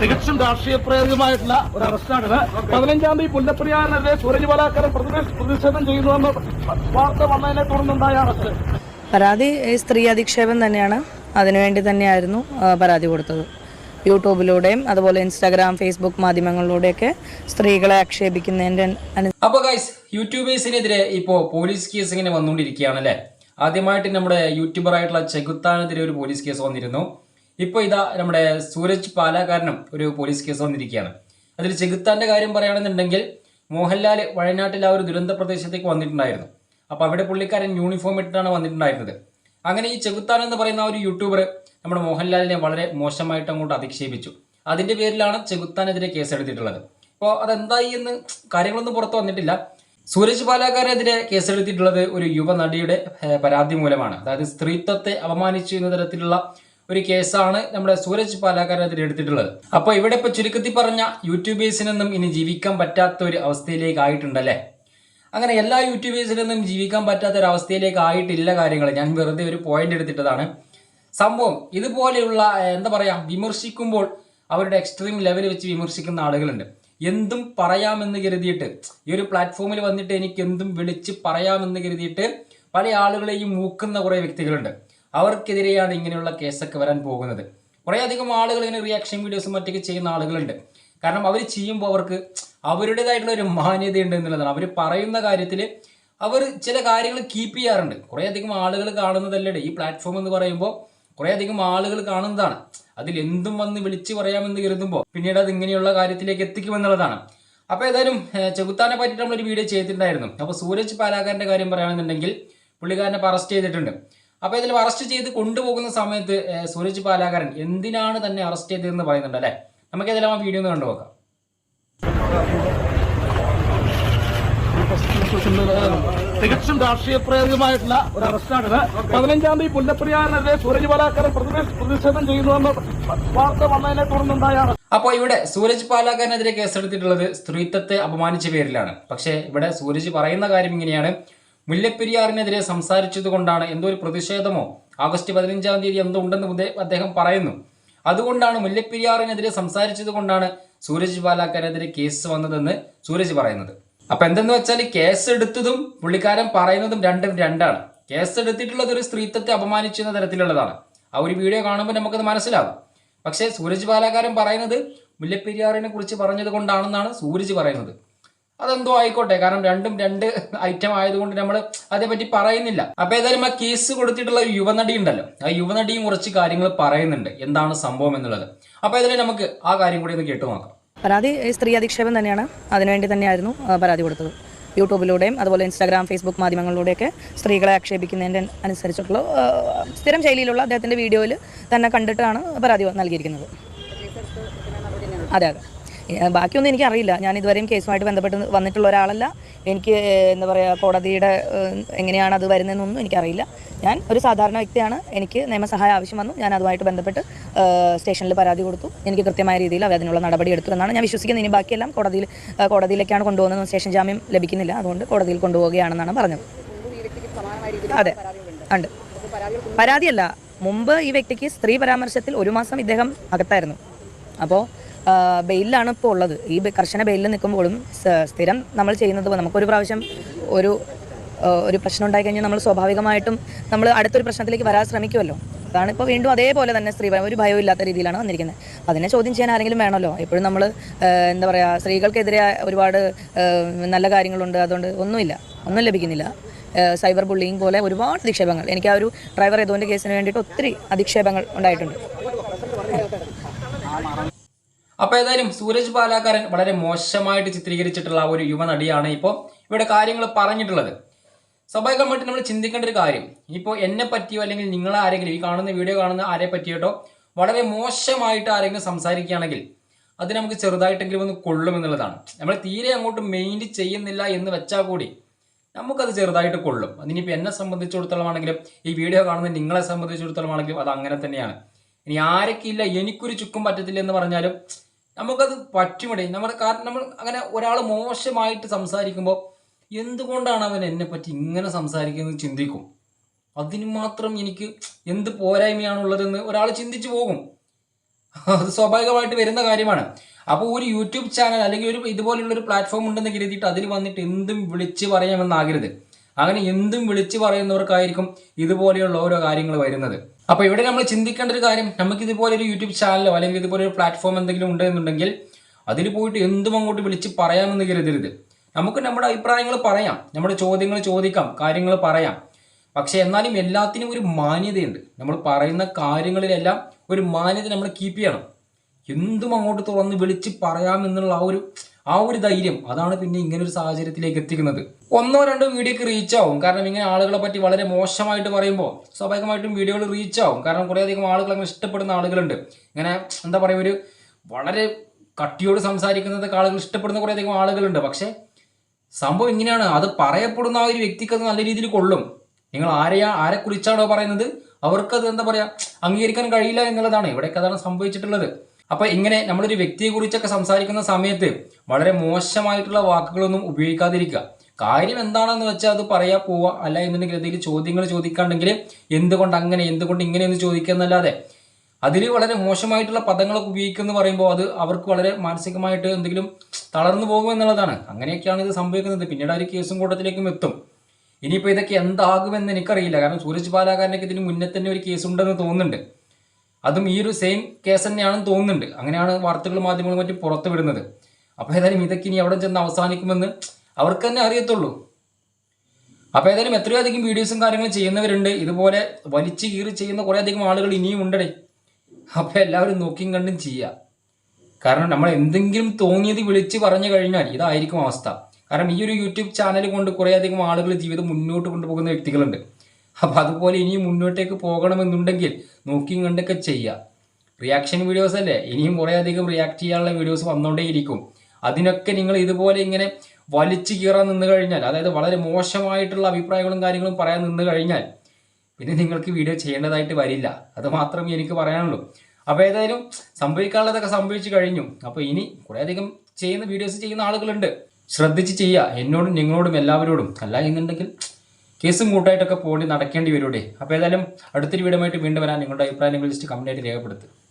തികച്ചും രാഷ്ട്രീയ പ്രേരിതമായിട്ടുള്ള ഒരു അറസ്റ്റാണിത്. പതിനഞ്ചാം തീയതി പുല്ലപ്രിയാറിനെതിരെ സൂരജ് ബലാക്കരൻ പ്രതിഷേ- പ്രതിഷേധം ചെയ്യുന്നുവെന്ന് വാർത്ത വന്നതിനെ തുടർന്നുണ്ടായ അറസ്റ്റ്? പരാതി ഈ സ്ത്രീ അധിക്ഷേപം തന്നെയാണ്. അതിനുവേണ്ടി തന്നെയായിരുന്നു പരാതി കൊടുത്തത്. യൂട്യൂബിലൂടെയും അതുപോലെ ഇൻസ്റ്റാഗ്രാം ഫേസ്ബുക്ക് മാധ്യമങ്ങളിലൂടെയൊക്കെ സ്ത്രീകളെ ആക്ഷേപിക്കുന്നതിന്റെ അനു അപ്പൊ ഗൈസ് യൂട്യൂബേഴ്സിനെതിരെ ഇപ്പോ പോലീസ് കേസ് ഇങ്ങനെ വന്നുകൊണ്ടിരിക്കുകയാണ് അല്ലെ ആദ്യമായിട്ട് നമ്മുടെ യൂട്യൂബർ ആയിട്ടുള്ള ചെകുത്താനെതിരെ ഒരു പോലീസ് കേസ് വന്നിരുന്നു. ഇപ്പൊ ഇതാ നമ്മുടെ സൂരജ് പാലാകാരനും ഒരു പോലീസ് കേസ് വന്നിരിക്കുകയാണ്. അതിൽ ചെകുത്താന്റെ കാര്യം പറയുകയാണെന്നുണ്ടെങ്കിൽ മോഹൻലാൽ വയനാട്ടിൽ ആ ഒരു ദുരന്ത പ്രദേശത്തേക്ക് വന്നിട്ടുണ്ടായിരുന്നു. അപ്പൊ അവിടെ പുള്ളിക്കാരൻ യൂണിഫോം ഇട്ടിട്ടാണ് വന്നിട്ടുണ്ടായിരുന്നത്. അങ്ങനെ ഈ ചെകുത്താൻ എന്ന് പറയുന്ന ഒരു യൂട്യൂബർ നമ്മുടെ മോഹൻലാലിനെ വളരെ മോശമായിട്ട് അങ്ങോട്ട് അധിക്ഷേപിച്ചു. അതിന്റെ പേരിലാണ് ചെകുത്താനെതിരെ കേസെടുത്തിട്ടുള്ളത്. അപ്പോൾ അതെന്തായി എന്ന് കാര്യങ്ങളൊന്നും പുറത്ത് വന്നിട്ടില്ല. സൂരജ് പാലാക്കാരെതിരെ കേസെടുത്തിട്ടുള്ളത് ഒരു യുവനടിയുടെ പരാതി മൂലമാണ്. അതായത് സ്ത്രീത്വത്തെ അപമാനിച്ചു എന്ന തരത്തിലുള്ള ഒരു കേസാണ് നമ്മുടെ സൂരജ് പാലാക്കാരെതിരെ എടുത്തിട്ടുള്ളത്. അപ്പോൾ ഇവിടെ ഇപ്പോൾ ചുരുക്കത്തിൽ പറഞ്ഞ യൂട്യൂബേഴ്സിനൊന്നും ഇനി ജീവിക്കാൻ പറ്റാത്ത ഒരു അവസ്ഥയിലേക്ക് ആയിട്ടുണ്ടല്ലേ? അങ്ങനെ എല്ലാ യൂട്യൂബേഴ്സിനൊന്നും ജീവിക്കാൻ പറ്റാത്ത ഒരു അവസ്ഥയിലേക്ക് ആയിട്ടില്ല കാര്യങ്ങൾ. ഞാൻ വെറുതെ ഒരു പോയിന്റ് എടുത്തിട്ടതാണ്. സംഭവം ഇതുപോലെയുള്ള എന്താ പറയാ വിമർശിക്കുമ്പോൾ അവരുടെ എക്സ്ട്രീം ലെവൽ വെച്ച് വിമർശിക്കുന്ന ആളുകളുണ്ട്. എന്തും പറയാമെന്ന് കരുതിയിട്ട് ഈ ഒരു പ്ലാറ്റ്ഫോമിൽ വന്നിട്ട് എനിക്ക് എന്തും വിളിച്ച് പറയാമെന്ന് കരുതിയിട്ട് പല ആളുകളെയും മൂക്കുന്ന കുറേ വ്യക്തികളുണ്ട്. അവർക്കെതിരെയാണ് ഇങ്ങനെയുള്ള കേസൊക്കെ വരാൻ പോകുന്നത്. കുറേ അധികം ആളുകൾ ഇങ്ങനെ റിയാക്ഷൻ വീഡിയോസും മറ്റൊക്കെ ചെയ്യുന്ന ആളുകളുണ്ട്. കാരണം അവർ ചെയ്യുമ്പോൾ അവർക്ക് അവരുടേതായിട്ടുള്ള ഒരു മാന്യതയുണ്ട് എന്നുള്ളതാണ്. അവർ പറയുന്ന കാര്യത്തിൽ അവർ ചില കാര്യങ്ങൾ കീപ്പ് ചെയ്യാറുണ്ട്. കുറേ അധികം ആളുകൾ കാണുന്നതല്ലേ ഈ പ്ലാറ്റ്ഫോം എന്ന് പറയുമ്പോൾ കുറേ അധികം ആളുകൾ കാണുന്നതാണ്. അതിൽ എന്തും വന്ന് വിളിച്ചു പറയാമെന്ന് കരുതുമ്പോൾ പിന്നീട് അത് ഇങ്ങനെയുള്ള കാര്യത്തിലേക്ക് എത്തിക്കുമെന്നുള്ളതാണ് അപ്പോൾ ഏതായാലും ചെകുത്താനെ പറ്റിയിട്ട് നമ്മളൊരു വീഡിയോ ചെയ്തിട്ടുണ്ടായിരുന്നു. അപ്പോൾ സൂരജ് പാലാക്കാരന്റെ കാര്യം പറയുകയാണെന്നുണ്ടെങ്കിൽ പുള്ളിക്കാരനെ അറസ്റ്റ് ചെയ്തിട്ടുണ്ട്. അപ്പോൾ ഇതിൽ അറസ്റ്റ് ചെയ്ത് കൊണ്ടുപോകുന്ന സമയത്ത് സൂരജ് പാലാകാരൻ എന്തിനാണ് തന്നെ അറസ്റ്റ് ചെയ്തതെന്ന് പറയുന്നുണ്ട് അല്ലേ? നമുക്ക് ഏതായാലും ആ വീഡിയോ ഒന്ന് കണ്ടുപോക്കാം തികച്ചും രാഷ്ട്രീയ പ്രേരിതമായിട്ടുള്ള ഒരു അറസ്റ്റാണിത്. പതിനഞ്ചാം തീയതി പുല്ലപ്പെരിയാറിനെതിരെ സൂരജ് ബലാക്കരൻ പ്രതിഷേ- പ്രതിഷേധം ചെയ്യുന്നുവെന്ന് വാർത്ത വന്നതിനെ തുടർന്നുണ്ടായ അപ്പൊ ഇവിടെ സൂരജ് പാലാക്കാരനെതിരെ കേസെടുത്തിട്ടുള്ളത് സ്ത്രീത്വത്തെ അപമാനിച്ച പേരിലാണ്. പക്ഷേ ഇവിടെ സൂരജ് പറയുന്ന കാര്യം ഇങ്ങനെയാണ്. മുല്ലപ്പെരിയാറിനെതിരെ സംസാരിച്ചത് കൊണ്ടാണ് എന്തോ ഒരു പ്രതിഷേധമോ? ആഗസ്റ്റ് പതിനഞ്ചാം തീയതി എന്തോ ഉണ്ടെന്ന് അദ്ദേഹം പറയുന്നു. അതുകൊണ്ടാണ് മുല്ലപ്പെരിയാറിനെതിരെ സംസാരിച്ചത് കൊണ്ടാണ് സൂരജ് പാലാക്കാരെതിരെ കേസ് വന്നതെന്ന് സൂരജ് പറയുന്നത്. അപ്പൊ എന്തെന്ന് വെച്ചാൽ കേസ് എടുത്തതും പുള്ളിക്കാരൻ പറയുന്നതും രണ്ടും രണ്ടാണ്. കേസ് എടുത്തിട്ടുള്ളത് ഒരു സ്ത്രീത്വത്തെ അപമാനിച്ചുന്ന തരത്തിലുള്ളതാണ്. ആ ഒരു വീഡിയോ കാണുമ്പോൾ നമുക്കത് മനസ്സിലാവും പക്ഷേ സൂരജ് പാലാകാരൻ പറയുന്നത് മുല്ലപ്പെരിയാറിനെ കുറിച്ച് പറഞ്ഞത് കൊണ്ടാണെന്നാണ് സൂരജ് പറയുന്നത്. അതെന്തോ ആയിക്കോട്ടെ കാരണം രണ്ടും രണ്ട് ഐറ്റം ആയതുകൊണ്ട് നമ്മൾ അതേപറ്റി പറയുന്നില്ല. അപ്പൊ ഏതായാലും ആ കേസ് കൊടുത്തിട്ടുള്ള ഒരു യുവനടി ഉണ്ടല്ലോ. ആ യുവനടിയും കുറച്ച് കാര്യങ്ങൾ പറയുന്നുണ്ട്. എന്താണ് സംഭവം എന്നുള്ളത്. അപ്പൊ ഏതായാലും നമുക്ക് ആ കാര്യം കൂടി ഒന്ന് കേട്ടു നോക്കാം. പരാതി സ്ത്രീ അധിക്ഷേപം തന്നെയാണ്. അതിനുവേണ്ടി തന്നെയായിരുന്നു പരാതി കൊടുത്തത്. യൂട്യൂബിലൂടെയും അതുപോലെ ഇൻസ്റ്റാഗ്രാം ഫേസ്ബുക്ക് മാധ്യമങ്ങളിലൂടെയൊക്കെ സ്ത്രീകളെ ആക്ഷേപിക്കുന്നതിന്റെ അനുസരിച്ചിട്ടുള്ള സ്ഥിരം ശൈലിയിലുള്ള അദ്ദേഹത്തിന്റെ വീഡിയോയിൽ തന്നെ കണ്ടിട്ടാണ് പരാതി നൽകിയിരിക്കുന്നത്. അതെ അതെ. ബാക്കിയൊന്നും എനിക്കറിയില്ല ഞാൻ ഇതുവരെയും കേസുമായിട്ട് ബന്ധപ്പെട്ട് വന്നിട്ടുള്ള ഒരാളല്ല. എനിക്ക് എന്താ പറയുക കോടതിയുടെ എങ്ങനെയാണ് അത് വരുന്നതെന്നൊന്നും എനിക്കറിയില്ല. ഞാൻ ഒരു സാധാരണ വ്യക്തിയാണ്. എനിക്ക് നിയമസഹായം ആവശ്യം വന്നു. ഞാൻ അതുമായിട്ട് ബന്ധപ്പെട്ട് സ്റ്റേഷനിൽ പരാതി കൊടുത്തു. എനിക്ക് കൃത്യമായ രീതിയിൽ അവർ അതിനുള്ള നടപടി എടുത്തു എന്നാണ് ഞാൻ വിശ്വസിക്കുന്നത്. ഇനി ബാക്കിയെല്ലാം കോടതിയിൽ കോടതിയിലേക്കാണ് കൊണ്ടുപോകുന്നത് സ്റ്റേഷൻ ജാമ്യം ലഭിക്കുന്നില്ല. അതുകൊണ്ട് കോടതിയിൽ കൊണ്ടുപോവുകയാണെന്നാണ് പറഞ്ഞത്. അതെ. ഉണ്ട്. പരാതിയല്ല. മുമ്പ് ഈ വ്യക്തിക്ക് സ്ത്രീ പരാമർശത്തിൽ ഒരു മാസം ഇദ്ദേഹം അകത്തായിരുന്നു. അപ്പോൾ ബെയിലാണ് ഇപ്പോൾ ഉള്ളത്. ഈ കർശന ബെയിലിൽ നിൽക്കുമ്പോഴും സ്ഥിരം നമ്മൾ ചെയ്യുന്നത് നമുക്കൊരു പ്രാവശ്യം ഒരു ഒരു പ്രശ്നം ഉണ്ടായി കഴിഞ്ഞാൽ നമ്മൾ സ്വാഭാവികമായിട്ടും നമ്മൾ അടുത്തൊരു പ്രശ്നത്തിലേക്ക് വരാൻ ശ്രമിക്കുമല്ലോ. അതാണ് ഇപ്പോൾ വീണ്ടും അതേപോലെ തന്നെ സ്ത്രീ ഒരു ഭയവും ഇല്ലാത്ത രീതിയിലാണ് വന്നിരിക്കുന്നത്. അതിനെ ചോദ്യം ചെയ്യാൻ ആരെങ്കിലും വേണമല്ലോ? എപ്പോഴും നമ്മൾ എന്താ പറയുക സ്ത്രീകൾക്കെതിരെ ഒരുപാട് നല്ല കാര്യങ്ങളുണ്ട്. അതുകൊണ്ട് ഒന്നുമില്ല. ഒന്നും ലഭിക്കുന്നില്ല. സൈബർ ബുള്ളിങ് പോലെ ഒരുപാട് അധിക്ഷേപങ്ങൾ എനിക്ക് ആ ഒരു ഡ്രൈവർ ഏതോന്റെ കേസിന് വേണ്ടിയിട്ട് ഒത്തിരി അധിക്ഷേപങ്ങൾ ഉണ്ടായിട്ടുണ്ട്. അപ്പോൾ ഏതായാലും സൂരജ് പാലാക്കാരൻ വളരെ മോശമായിട്ട് ചിത്രീകരിച്ചിട്ടുള്ള ഒരു യുവനടിയാണ് ഇപ്പോൾ ഇവിടെ കാര്യങ്ങൾ പറഞ്ഞിട്ടുള്ളത്. സ്വാഭാവികമായിട്ട് നമ്മൾ ചിന്തിക്കേണ്ട ഒരു കാര്യം. ഇപ്പോൾ എന്നെ പറ്റിയോ അല്ലെങ്കിൽ നിങ്ങൾ ആരെങ്കിലും ഈ കാണുന്ന വീഡിയോ കാണുന്ന ആരെ പറ്റിയിട്ടോ വളരെ മോശമായിട്ട് ആരെങ്കിലും സംസാരിക്കുകയാണെങ്കിൽ അത് നമുക്ക് ചെറുതായിട്ടെങ്കിലും ഒന്ന് കൊള്ളും എന്നുള്ളതാണ്. നമ്മൾ തീരെ അങ്ങോട്ട് മെയിന്റ് ചെയ്യുന്നില്ല എന്ന് വെച്ചാൽ കൂടി നമുക്കത് ചെറുതായിട്ട് കൊള്ളും. അതിനിപ്പോൾ എന്നെ സംബന്ധിച്ചിടത്തോളം ആണെങ്കിലും ഈ വീഡിയോ കാണുന്ന നിങ്ങളെ സംബന്ധിച്ചിടത്തോളം ആണെങ്കിലും അത് അങ്ങനെ തന്നെയാണ്. ഇനി ആരൊക്കെ ഇല്ല എനിക്കൊരു ചുക്കും പറ്റത്തില്ല എന്ന് പറഞ്ഞാലും നമുക്കത് പറ്റുമിടേ. നമ്മുടെ കാരണം നമ്മൾ അങ്ങനെ ഒരാൾ മോശമായിട്ട് സംസാരിക്കുമ്പോൾ എന്തുകൊണ്ടാണ് അവൻ എന്നെ പറ്റി ഇങ്ങനെ സംസാരിക്കുന്നത് ചിന്തിക്കും? അതിന് മാത്രം എനിക്ക് എന്ത് പോരായ്മയാണുള്ളതെന്ന് ഒരാൾ ചിന്തിച്ചു പോകും. അത് സ്വാഭാവികമായിട്ട് വരുന്ന കാര്യമാണ്. അപ്പോൾ ഒരു യൂട്യൂബ് ചാനൽ അല്ലെങ്കിൽ ഒരു ഇതുപോലുള്ള ഒരു പ്ലാറ്റ്ഫോം ഉണ്ടെന്ന് കരുതിയിട്ട് അതിൽ വന്നിട്ട് എന്തും വിളിച്ച് പറയാമെന്നാകരുത്. അങ്ങനെ എന്തും വിളിച്ച് പറയുന്നവർക്കായിരിക്കും ഇതുപോലെയുള്ള ഓരോ കാര്യങ്ങൾ വരുന്നത്. അപ്പോൾ ഇവിടെ നമ്മൾ ചിന്തിക്കേണ്ട ഒരു കാര്യം നമുക്ക് ഇതുപോലെ ഒരു യൂട്യൂബ് ചാനലോ അല്ലെങ്കിൽ ഇതുപോലെ ഒരു പ്ലാറ്റ്ഫോം എന്തെങ്കിലും ഉണ്ടെന്നുണ്ടെങ്കിൽ അതിൽ പോയിട്ട് എന്തും അങ്ങോട്ട് വിളിച്ച് പറയാമെന്ന് കരുതരുത്. നമുക്ക് നമ്മുടെ അഭിപ്രായങ്ങൾ പറയാം. നമ്മുടെ ചോദ്യങ്ങൾ ചോദിക്കാം കാര്യങ്ങൾ പറയാം. പക്ഷെ എന്നാലും എല്ലാത്തിനും ഒരു മാന്യതയുണ്ട്. നമ്മൾ പറയുന്ന കാര്യങ്ങളിലെല്ലാം ഒരു മാന്യത നമ്മൾ കീപ്പ് ചെയ്യണം. എന്തും അങ്ങോട്ട് തുറന്ന് വിളിച്ച് പറയാമെന്നുള്ള ആ ഒരു ആ ഒരു ധൈര്യം അതാണ് പിന്നെ ഇങ്ങനെ ഒരു സാഹചര്യത്തിലേക്ക് എത്തിക്കുന്നത്. ഒന്നോ രണ്ടോ വീഡിയോക്ക് റീച്ച് ആവും. കാരണം ഇങ്ങനെ ആളുകളെ പറ്റി വളരെ മോശമായിട്ട് പറയുമ്പോൾ സ്വാഭാവികമായിട്ടും വീഡിയോകൾ റീച്ച് ആവും. കാരണം കുറേയധികം ആളുകൾ അങ്ങനെ ഇഷ്ടപ്പെടുന്ന ആളുകളുണ്ട്. ഇങ്ങനെ എന്താ പറയുക ഒരു വളരെ കട്ടിയോട് സംസാരിക്കുന്നതൊക്കെ ആളുകൾ ഇഷ്ടപ്പെടുന്ന കുറേയധികം ആളുകളുണ്ട്. പക്ഷേ സംഭവം ഇങ്ങനെയാണ്. അത് പറയപ്പെടുന്ന ആ ഒരു വ്യക്തിക്ക് അത് നല്ല രീതിയിൽ കൊള്ളും. നിങ്ങൾ ആരെയാ ആരെ കുറിച്ചാണോ പറയുന്നത്? അവർക്കത് എന്താ പറയാ അംഗീകരിക്കാൻ കഴിയില്ല എന്നുള്ളതാണ്. ഇവിടെയൊക്കെ അതാണ് സംഭവിച്ചിട്ടുള്ളത്. അപ്പൊ ഇങ്ങനെ നമ്മളൊരു വ്യക്തിയെ കുറിച്ചൊക്കെ സംസാരിക്കുന്ന സമയത്ത് വളരെ മോശമായിട്ടുള്ള വാക്കുകളൊന്നും ഉപയോഗിക്കാതിരിക്കുക. കാര്യം എന്താണെന്ന് വെച്ചാൽ അത് പറയാ പോവുക അല്ല എന്നുണ്ടെങ്കിൽ എന്തെങ്കിലും ചോദ്യങ്ങൾ ചോദിക്കാണ്ടെങ്കിൽ എന്തുകൊണ്ട് അങ്ങനെ എന്തുകൊണ്ട് ഇങ്ങനെ എന്ന് ചോദിക്കുക എന്നല്ലാതെ അതിൽ വളരെ മോശമായിട്ടുള്ള പദങ്ങളൊക്കെ ഉപയോഗിക്കുമെന്ന് പറയുമ്പോൾ അത് അവർക്ക് വളരെ മാനസികമായിട്ട് എന്തെങ്കിലും തളർന്നു പോകും എന്നുള്ളതാണ്. അങ്ങനെയൊക്കെയാണ് ഇത് സംഭവിക്കുന്നത്. പിന്നീട് ഒരു കേസും കൂട്ടത്തിലേക്കും എത്തും. ഇനിയിപ്പോൾ ഇതൊക്കെ എന്താകുമെന്ന് എനിക്കറിയില്ല. കാരണം സൂരജ് ബാലാകാരനൊക്കെ ഇതിന് മുന്നേ തന്നെ ഒരു കേസ് ഉണ്ടെന്ന് തോന്നുന്നുണ്ട്. അതും ഈ ഒരു സെയിം കേസ് തന്നെയാണെന്ന് തോന്നുന്നുണ്ട്. അങ്ങനെയാണ് വാർത്തകൾ മാധ്യമങ്ങളും മറ്റും പുറത്തു വിടുന്നത്. അപ്പോൾ ഏതായാലും ഇതൊക്കെ ഇനി എവിടെ ചെന്ന് അവസാനിക്കുമെന്ന് അവർക്ക് തന്നെ അറിയത്തുള്ളൂ. അപ്പോൾ ഏതായാലും എത്രയോ അധികം വീഡിയോസും കാര്യങ്ങളും ചെയ്യുന്നവരുണ്ട്. ഇതുപോലെ വലിച്ചു കീറി ചെയ്യുന്ന കുറേ അധികം ആളുകൾ ഇനിയും ഉണ്ടടേ. അപ്പോൾ എല്ലാവരും നോക്കിയും കണ്ടും ചെയ്യുക കാരണം നമ്മൾ എന്തെങ്കിലും തോന്നിയത് വിളിച്ച് പറഞ്ഞു കഴിഞ്ഞാൽ ഇതായിരിക്കും അവസ്ഥ. കാരണം ഈ ഒരു യൂട്യൂബ് ചാനൽ കൊണ്ട് കുറേയധികം ആളുകൾ ജീവിതം മുന്നോട്ട് കൊണ്ടുപോകുന്ന വ്യക്തികളുണ്ട്. അപ്പോൾ അതുപോലെ ഇനിയും മുന്നോട്ടേക്ക് പോകണമെന്നുണ്ടെങ്കിൽ നോക്കിയും കണ്ടൊക്കെ ചെയ്യുക റിയാക്ഷൻ വീഡിയോസ് അല്ലേ? ഇനിയും കുറേയധികം റിയാക്ട് ചെയ്യാനുള്ള വീഡിയോസ് വന്നുകൊണ്ടേയിരിക്കും അതിനൊക്കെ നിങ്ങൾ ഇതുപോലെ ഇങ്ങനെ വലിച്ചു കീറാൻ നിന്ന് കഴിഞ്ഞാൽ അതായത് വളരെ മോശമായിട്ടുള്ള അഭിപ്രായങ്ങളും കാര്യങ്ങളും പറയാൻ നിന്ന് കഴിഞ്ഞാൽ പിന്നെ നിങ്ങൾക്ക് വീഡിയോ ചെയ്യേണ്ടതായിട്ട് വരില്ല. അത് മാത്രമേ എനിക്ക് പറയാനുള്ളൂ. അപ്പോൾ ഏതായാലും സംഭവിക്കാനുള്ളതൊക്കെ സംഭവിച്ചു കഴിഞ്ഞു. അപ്പോൾ ഇനി കുറേയധികം ചെയ്യുന്ന വീഡിയോസ് ചെയ്യുന്ന ആളുകളുണ്ട്. ശ്രദ്ധിച്ച് ചെയ്യുക. എന്നോടും നിങ്ങളോടും എല്ലാവരോടും. അല്ല എന്നുണ്ടെങ്കിൽ കേസും കൂട്ടായിട്ടൊക്കെ പോകേണ്ടി നടക്കേണ്ടി വരൂടെ. അപ്പോൾ ഏതായാലും അടുത്തൊരു വീഡിയോ വീണ്ടും വരാൻ നിങ്ങളുടെ അഭിപ്രായങ്ങൾ ലിസ്റ്റ് കമന്റായിട്ട് രേഖപ്പെടുത്തുക